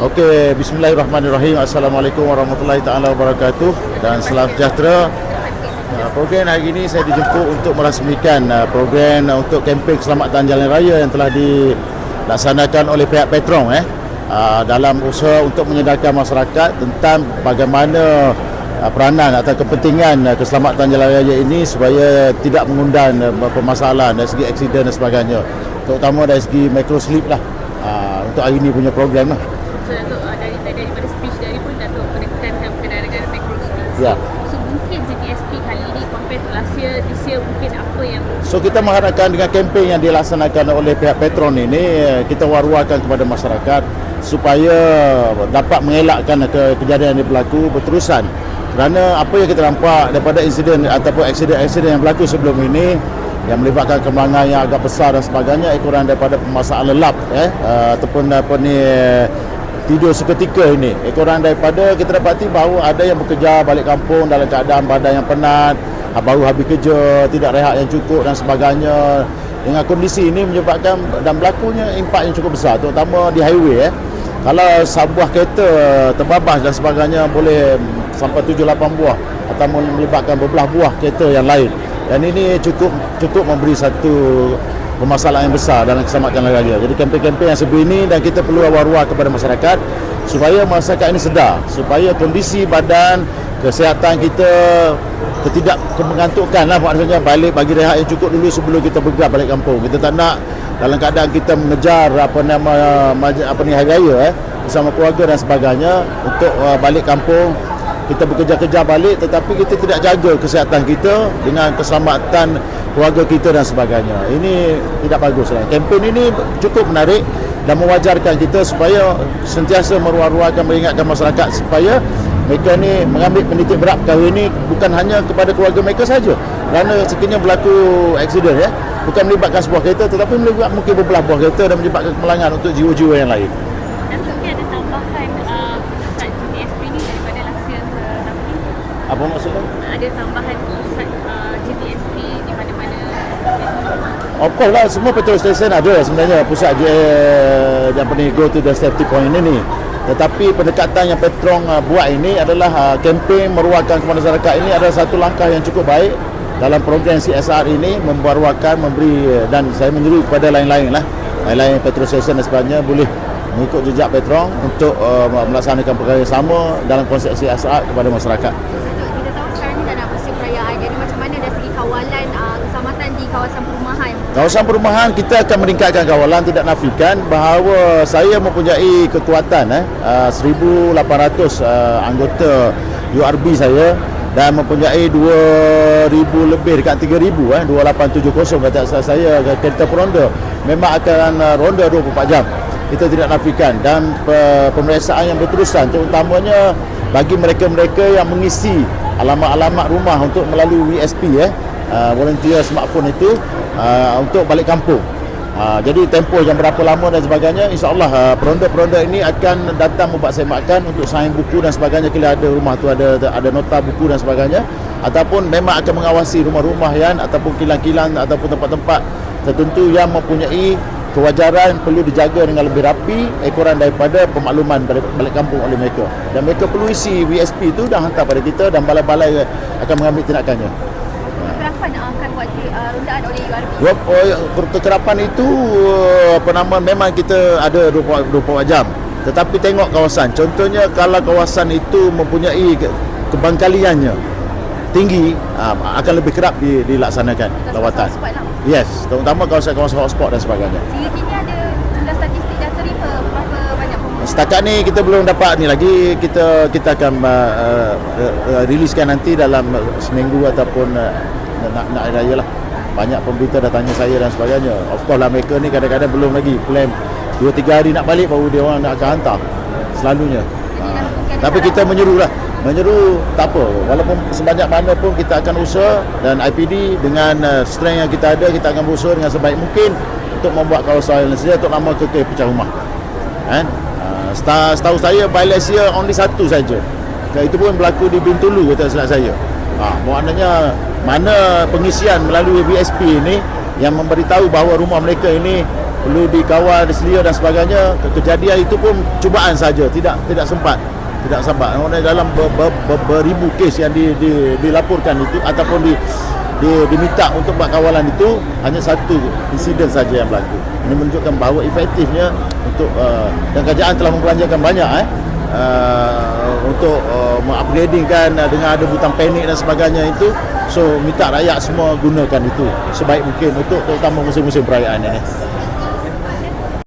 Okey, bismillahirrahmanirrahim. Assalamualaikum warahmatullahi taala wabarakatuh. Dan salam sejahtera. Uh, program hari ini saya dijemput untuk merasmikan uh, program untuk kempen keselamatan jalan raya yang telah dilaksanakan oleh pihak Petron eh. Uh, dalam usaha untuk menyedarkan masyarakat tentang bagaimana peranan atau kepentingan keselamatan jalan raya ini supaya tidak mengundang permasalahan dari segi aksiden dan sebagainya. Terutama dari segi microslip lah. Uh, untuk hari ini punya program lah So Datuk uh, dari, dari daripada speech dari pun Datuk menekankan berkenaan dengan microspace. Ya. So mungkin GTSP kali ini compare to last year, this year mungkin apa yang So kita mengharapkan dengan kempen yang dilaksanakan oleh pihak Petron ini eh, kita war-warkan kepada masyarakat supaya dapat mengelakkan ke kejadian yang berlaku berterusan. Kerana apa yang kita nampak daripada insiden ataupun aksiden-aksiden yang berlaku sebelum ini yang melibatkan kembangan yang agak besar dan sebagainya ekoran daripada permasalahan lelap eh uh, ataupun apa ni eh, tidur seketika ini. Ekoran daripada kita dapati bahawa ada yang bekerja balik kampung dalam keadaan badan yang penat baru habis kerja tidak rehat yang cukup dan sebagainya. Dengan kondisi ini menyebabkan dan berlakunya impak yang cukup besar terutama di highway eh. Kalau sebuah kereta terbabas dan sebagainya boleh sampai 7 8 buah atau melibatkan beberapa buah kereta yang lain. Dan ini cukup cukup memberi satu permasalahan yang besar dalam keselamatan raya. Jadi kempen-kempen yang sebegini dan kita perlu awar-awar kepada masyarakat supaya masyarakat ini sedar supaya kondisi badan kesihatan kita ketidak mengantukkan lah maksudnya balik bagi rehat yang cukup dulu sebelum kita bergerak balik kampung. Kita tak nak dalam keadaan kita mengejar apa nama apa ni hari raya eh bersama keluarga dan sebagainya untuk uh, balik kampung kita bekerja-kerja balik tetapi kita tidak jaga kesihatan kita dengan keselamatan keluarga kita dan sebagainya. Ini tidak bagus lah. Kempen ini cukup menarik dan mewajarkan kita supaya sentiasa meruah-ruahkan mengingatkan masyarakat supaya mereka ni mengambil penitik berat perkara ini bukan hanya kepada keluarga mereka saja. Kerana sekiranya berlaku aksiden ya, bukan melibatkan sebuah kereta tetapi melibatkan mungkin beberapa buah kereta dan menyebabkan kemalangan untuk jiwa-jiwa yang lain. Apa maksudnya? Ada tambahan pusat uh, GTSP di mana-mana Of course lah semua petrol station ada sebenarnya pusat uh, apa ni go to the safety point ini. Tetapi pendekatan yang Petron uh, buat ini adalah uh, kempen meruahkan kepada masyarakat ini adalah satu langkah yang cukup baik dalam program CSR ini membaruakan memberi uh, dan saya menyeru kepada lain-lain lah lain-lain petrol station dan sebagainya boleh mengikut jejak Petron untuk uh, melaksanakan perkara yang sama dalam konsep CSR kepada masyarakat. Datuk, kita tahu sekarang ni dah nak musim perayaan. Jadi macam mana dari segi kawalan uh, keselamatan di kawasan perumahan? Kawasan perumahan kita akan meningkatkan kawalan tidak nafikan bahawa saya mempunyai kekuatan eh uh, 1800 uh, anggota URB saya dan mempunyai 2000 lebih dekat 3000 eh 2870 kata saya kereta peronda memang akan uh, ronda 24 jam. Kita tidak nafikan dan pe- pemeriksaan yang berterusan terutamanya bagi mereka-mereka yang mengisi alamat-alamat rumah untuk melalui WSP eh uh, volunteer smartphone itu uh, untuk balik kampung. Uh, jadi tempoh yang berapa lama dan sebagainya insyaallah uh, peronda-peronda ini akan datang membuat semakkan untuk sign buku dan sebagainya. Bila ada rumah tu ada ada, nota buku dan sebagainya. Ataupun memang akan mengawasi rumah-rumah yang ataupun kilang-kilang ataupun tempat-tempat tertentu yang mempunyai kewajaran perlu dijaga dengan lebih rapi ekoran daripada pemakluman balik, kampung oleh mereka. Dan mereka perlu isi WSP itu dan hantar pada kita dan balai-balai akan mengambil tindakannya Uh, akan buat uh, rondaan oleh URB. Oh, kekerapan itu uh, apa nama memang kita ada 24, 24 jam. Tetapi tengok kawasan. Contohnya kalau kawasan itu mempunyai ke- kebangkaliannya tinggi uh, akan lebih kerap di, dilaksanakan lawatan. Hotspot lah. Yes, terutama kawasan-kawasan hotspot dan sebagainya. Sehingga kini ada jumlah statistik dah terima berapa banyak pemudik. Setakat ni kita belum dapat ni lagi kita kita akan uh, uh, uh, riliskan nanti dalam uh, seminggu ataupun uh, nak nak hari raya lah. Banyak pemberita dah tanya saya dan sebagainya. Of course lah mereka ni kadang-kadang belum lagi plan 2 3 hari nak balik baru dia orang nak akan hantar. Selalunya. Ha. Tapi ada kita menyeru lah Menyeru tak apa Walaupun sebanyak mana pun kita akan usaha Dan IPD dengan uh, strength yang kita ada Kita akan berusaha dengan sebaik mungkin Untuk membuat kawasan yang sedia Untuk lama kekeh pecah rumah kan? Uh, setahu, saya by last year only satu saja Itu pun berlaku di Bintulu kata silap saya ha, Maknanya Mana pengisian melalui BSP ini Yang memberitahu bahawa rumah mereka ini perlu dikawal diselia dan sebagainya Ke- kejadian itu pun cubaan saja tidak tidak sempat tidak sempat. Maksudnya dalam ber, ber, ber, beribu kes yang di, di, dilaporkan itu ataupun di, di, diminta untuk buat kawalan itu hanya satu insiden saja yang berlaku. Ini menunjukkan bahawa efektifnya untuk uh, dan kerajaan telah membelanjakan banyak eh. Uh, untuk uh, mengupgrading kan uh, dengan ada butang panik dan sebagainya itu. So minta rakyat semua gunakan itu sebaik mungkin untuk terutama musim-musim perayaan ini